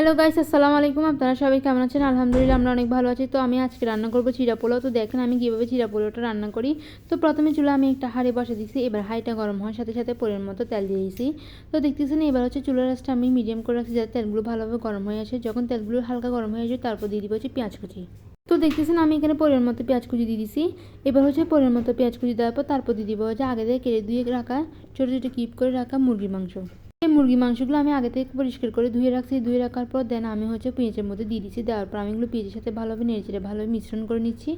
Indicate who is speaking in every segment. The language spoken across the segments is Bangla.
Speaker 1: হ্যালো গাইস আসসালামু আলাইকুম। আপনারা সবাই কেমন আছেন? আলহামদুলিল্লাহ, আমরা অনেক ভালো আছি। তো আমি আজকে রান্না করব চিরা পোলাও। তো দেখেন আমি কীভাবে চিরা পোলাওটা রান্না করি। তো প্রথমে চুলা আমি একটা হাঁড়ি বসে দিচ্ছি এবার হাঁড়িটা গরম হওয়ার সাথে সাথে পরিমাণ মতো তেল দিয়ে দিয়েছি তো দেখতেছেন, এবার হচ্ছে চুলার রাসটা আমি মিডিয়াম করে রাখছি যাতে তেলগুলো ভালোভাবে গরম হয়ে আসে। যখন তেলগুলো হালকা গরম হয়ে আসে, তারপর দিয়ে দিব হচ্ছে পেঁয়াজ কুচি। তো দেখতেছেন, আমি এখানে পরিমাণ মতো পেঁয়াজ কুচি দিয়ে দিছি। এবার হচ্ছে পরিমাণ মতো পেঁয়াজ কুচি দেওয়ার পর তারপর দিয়ে দিব হচ্ছে আগে থেকে কেটে দিয়ে রাখা, ছোটো ছোটো কিপ করে রাখা মুরগির মাংস। মুরগি মাংসগুলো আমি আগে থেকে পরিষ্কার করে ধুয়ে রাখছি। ধুয়ে রাখার পর দেন আমি হচ্ছে পেঁয়াজের মধ্যে দিয়ে দিচ্ছি। দেওয়ার পর আমি এগুলো পেঁয়াজের সাথে ভালোভাবে নেড়েচেড়ে ভালোভাবে মিশ্রণ করে নিচ্ছি।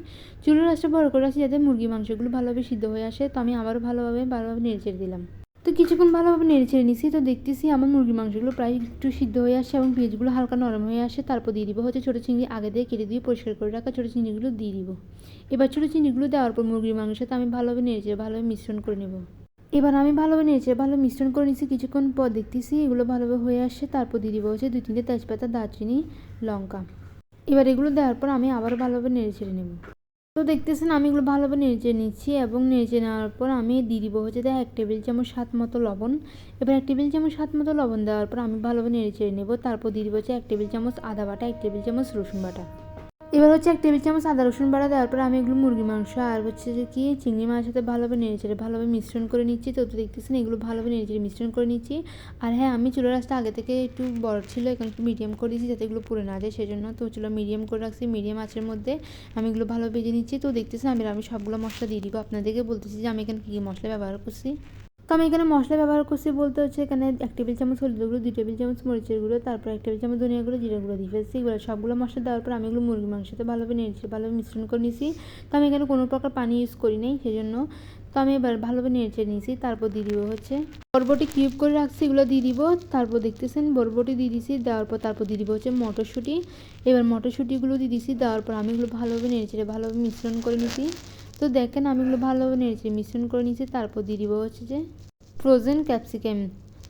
Speaker 1: চুলোর রাসটা বড় করে রাখছি যাতে মুরগি মাংসগুলো ভালোভাবে সিদ্ধ হয়ে আসে। তো আমি আবারও ভালোভাবে ভালোভাবে নেড়েচেড়ে দিলাম। তো কিছুক্ষণ ভালোভাবে নেড়েচেড়ে নিচ্ছি। তো দেখতেছি আমার মুরগি মাংসগুলো প্রায় একটু সিদ্ধ হয়ে আসে এবং পেঁয়াজগুলো হালকা নরম হয়ে আসে তারপর দিয়ে দিব হচ্ছে ছোটো চিংড়ি আগে দিয়ে কেটে দিয়ে পরিষ্কার করে রাখা ছোটো চিংড়িগুলো দিয়ে দিব। এবার ছোটো চিংড়িগুলো দেওয়ার পর মুরগির সাথে আমি ভালোভাবে নেড়েচেড়ে, ভালোভাবে মিশ্রণ করে নেব। এবার আমি ভালোভাবে নেড়েছে ভালো মিশ্রণ করে নিয়েছি। কিছুক্ষণ পর দেখতেছি এগুলো ভালোভাবে হয়ে আসছে। তারপর দিয়ে দিব হচ্ছে দুই, তিনটে তেজপাতা, দারচিনি, লঙ্কা। এবার এগুলো দেওয়ার পর আমি আবার ভালোভাবে নেড়ে ছেড়ে নেব। তো দেখতেছেন, আমি এগুলো ভালোভাবে নেড়ে নিচ্ছি এবং নেড়ে নেওয়ার পর আমি দিয়ে দিব হচ্ছে দেখ এক টেবিল চামচ সাত মতো লবণ। এবার এক টেবিল চামচ সাত মতো লবণ দেওয়ার পর আমি ভালোভাবে নেড়ে চেড়ে নেব। তারপর দিয়ে দিব হচ্ছে এক টেবিল চামচ আদা বাটা, এক টেবিল চামচ রসুন বাটা। এবার হচ্ছে এক টেবিল চামচ আদা রসুন বাড়া দেওয়ার পর আমি এগুলো মুরগি মাংস আর হচ্ছে যে কি চিংড়ি মাছের সাথে ভালোভাবে নেড়ে চেড়ে, ভালোভাবে মিশ্রণ করে নিচ্ছি। তো তো দেখতেছেন এগুলো ভালোভাবে নেড়ে চেড়ে মিশ্রণ করে নিচ্ছি। আর হ্যাঁ আমি চুলো রাসটা আগে থেকে একটু বড় ছিল, এখন একটু মিডিয়াম করে দিয়েছি যাতে এগুলো পুড়ে না যায় সেজন্য। তো চুলো মিডিয়াম করে রাখছি মিডিয়াম আঁচের মধ্যে আমি এগুলো ভালো ভেজে নিচ্ছি। তো দেখতেছেন আমি আমি সবগুলো মশলা দিয়ে দিব। আপনাদেরকে বলতেছি যে আমি এখানে কী কী মশলা ব্যবহার করছি। তো আমি এখানে মশলা ব্যবহার করছি বলতে হচ্ছে এখানে এক টেবিল চামচ হলুদ গুঁড়ো, দুই টেবিল চামচ মরিচের গুঁড়ো, তারপর এক টেবিল চামচ ধনিয়া গুঁড়ো, জিরা গুঁড়ো দিয়ে ফেলছি। এগুলো সবগুলো মশলা দেওয়ার পর আমি এগুলো মুরগি মাংসতে ভালোভাবে নেড়েছি ভালোভাবে মিশ্রণ করে নিয়েছি তো আমি এখানে কোনো প্রকার পানি ইউজ করি নাই, সেজন্য। তো আমি এবার ভালোভাবে নেড়ে নিয়েছি তারপর দিয়ে দিব হচ্ছে বরবটি কিউব করে রাখছি, এগুলো দিয়ে দিব। তারপর দেখতেছেন বরবটি দিয়ে দিছি, দেওয়ার পর তারপর দিয়ে দিব হচ্ছে মটরশুঁটি। এবার মটরশুঁটিগুলো দিয়ে দিছি, দেওয়ার পর আমি এগুলো ভালোভাবে নেড়ে ভালোভাবে মিশ্রণ করে নিয়েছি তো দেখেন আমি এগুলো ভালোভাবে নেড়েছি মিশ্রণ করে নিয়েছি, তারপর দিয়ে দিব হচ্ছে যে ফ্রোজেন ক্যাপসিকাম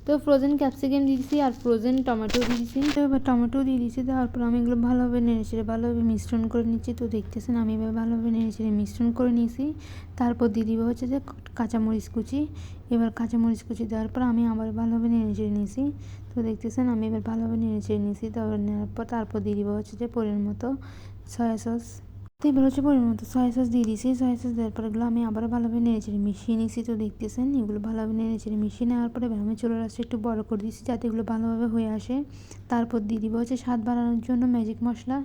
Speaker 1: তো ফ্রোজেন ক্যাপসিকাম দিয়ে দিয়েছি আর ফ্রোজেন টমেটো দিয়ে দিয়েছি তো এবার টমেটো দিয়ে দিয়েছি তারপর আমি এগুলো ভালোভাবে নেড়েচেড়ে ভালোভাবে মিশ্রণ করে নিচ্ছি। তো দেখতেছেন আমি এবার ভালোভাবে নেড়েচেড়ে মিশ্রণ করে নিয়েছি। তারপর দিয়ে দিব হচ্ছে যে কাঁচামরিচ কুচি। এবার কাঁচামরিচ কুচি দেওয়ার পর আমি আবার ভালোভাবে নেড়েচেড়ে নিয়েছি। তো দেখতেছেন আমি এবার ভালোভাবে নেড়েচেড়ে নিয়েছি, তারপর নেওয়ার পর তারপর দিয়ে দিব হচ্ছে যে পরের মতো সয়া সস তো এবার হচ্ছে পরিমাণ সয়া সস দিয়ে দিয়েছি সয়া সস দেওয়ার পর এগুলো আমি আবারও ভালোভাবে নেড়ে চেড়ে মিশিয়ে নিয়েছি। তো দেখতেছেন, এগুলো ভালোভাবে নেড়ে চেড়ে মিশিয়ে নেওয়ার পরে আমি চুলো রাসটা একটু বড় করে দিয়েছি যাতে এগুলো ভালোভাবে হয়ে আসে। তারপর দিয়ে দিব হচ্ছে স্বাদ বাড়ানোর জন্য ম্যাজিক মশলা।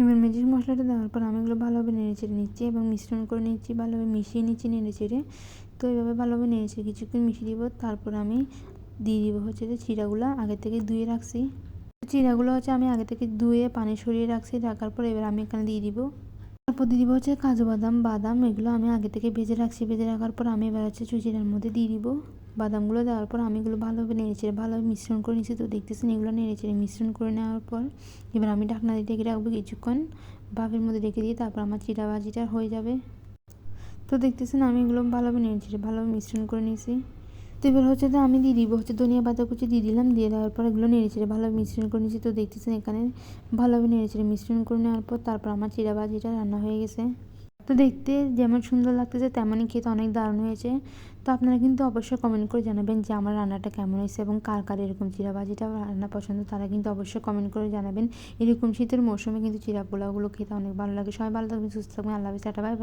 Speaker 1: এবার ম্যাজিক মশলাটা দেওয়ার পর আমি এগুলো ভালোভাবে নেড়ে চেড়ে নিচ্ছি এবং মিশ্রণ করে নিচ্ছি, ভালোভাবে মিশিয়ে নিচ্ছি নেড়ে চেড়ে। তো এইভাবে ভালোভাবে নেড়ে চেড়ে কিছুক্ষণ মিশিয়ে দিব, তারপর আমি দিয়ে দিব হচ্ছে যে চিড়াগুলো আগে থেকে ধুয়ে রাখছি। চিড়াগুলো হচ্ছে আমি আগে থেকে ধুয়ে পানি সরিয়ে রাখছি, রাখার পর এবার আমি এখানে দিয়ে দিব। তারপর দিয়ে দিব হচ্ছে কাজু বাদাম বাদাম এগুলো আমি আগে থেকে ভেজে রাখছি। ভেজে রাখার পর আমি এবার হচ্ছে চুচিটার মধ্যে দিয়ে দিব। বাদামগুলো দেওয়ার পর আমি এগুলো ভালোভাবে নেড়েচেড়ে, ভালোভাবে মিশ্রণ করে নিচ্ছি তো দেখতেছেন এগুলো নেড়েচেড়ে মিশ্রণ করে নেওয়ার পর এবার আমি ঢাকনা দিয়ে রেখে রাখব কিছুক্ষণ। ভাবের মধ্যে রেখে দিয়ে তারপর আমার চিটা বাজিটা হয়ে যাবে। তো দেখতেছেন আমি এগুলো ভালোভাবে নেড়েচেড়ে, ভালোভাবে মিশ্রণ করে নিয়েছি তো এবার হচ্ছে তো আমি দিয়ে দিব, হচ্ছে ধনিয়া পাতা কুচি দিয়ে দিলাম, দিয়ে দেওয়ার পর এগুলো নেড়েচেড়ে ভালোভাবে মিশ্রণ করে নিয়েছি। তো দেখতেছেন এখানে ভালোভাবে নেড়েচেড়ে মিশ্রণ করে নেওয়ার পর তারপর আমার চিরা ভাজিটা রান্না হয়ে গেছে। তো দেখতে যেমন সুন্দর লাগতেছে, তেমনই খেতে অনেক দারুণ হয়েছে। তো আপনারা কিন্তু অবশ্যই কমেন্ট করে জানাবেন যে আমার রান্নাটা কেমন হয়েছে এবং কার কার এরকম চিরা ভাজিটা রান্না পছন্দ, তারা কিন্তু অবশ্যই কমেন্ট করে জানাবেন। এরকম শীতের মৌসুমে কিন্তু চিরা পোলাওগুলো খেতে অনেক ভালো লাগে। সবাই ভালো থাকবেন, সুস্থ থাকবেন, আল্লাহ হাফিজ, টাটা বাই বাই